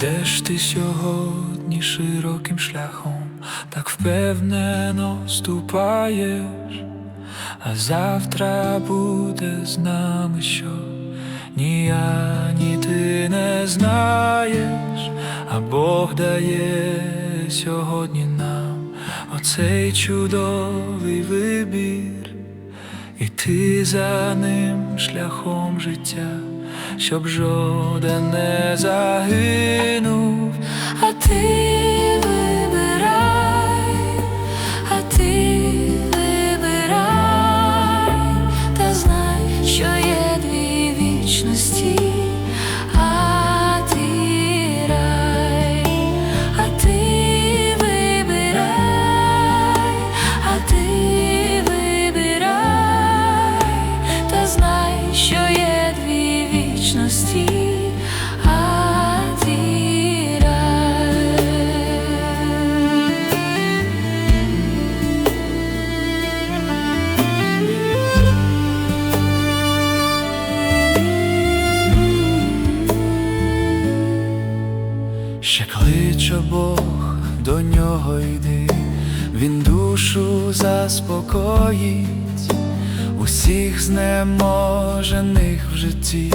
Йдеш ти сьогодні широким шляхом, так впевнено ступаєш, а завтра буде з нами що? Ні я, ні ти не знаєш, а Бог дає сьогодні нам оцей чудовий вибір, і ти за ним шляхом життя, щоб жоден не загинув, ще кличе Бог, до нього йди, він душу заспокоїть, усіх знеможених в житті,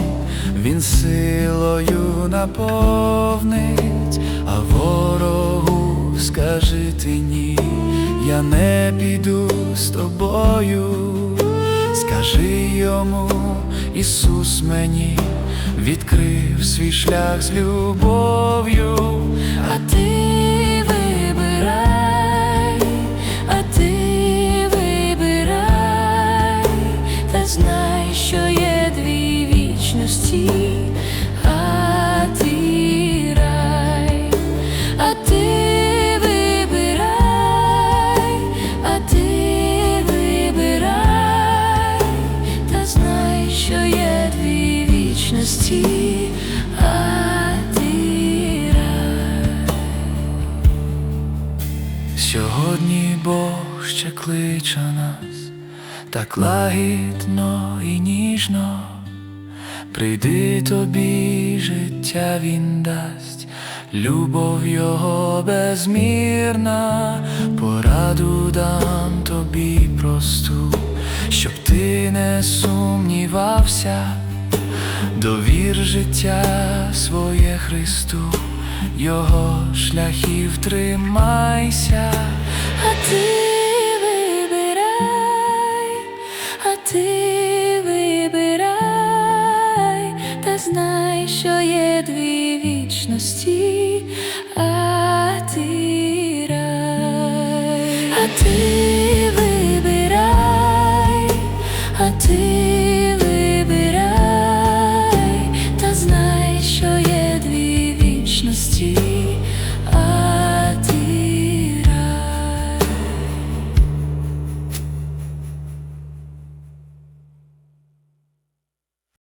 він силою наповнить, а ворогу скажи ти ні, я не піду з тобою, скажи йому, Ісус мені відкрив свій шлях з любов'ю. А ти вибирай, а ти вибирай, та знай, що Сьогодні Бог ще кличе нас, так лагідно і ніжно, прийди тобі, життя він дасть, любов його безмірна, пораду дам тобі просту, щоб ти не сумнівався, довір життя своє Христу його шляхів тримайся, а ти вибирай, а ти вибирай, та знай, що є дві вічності, а ти рай, а ти вибирай, а ти.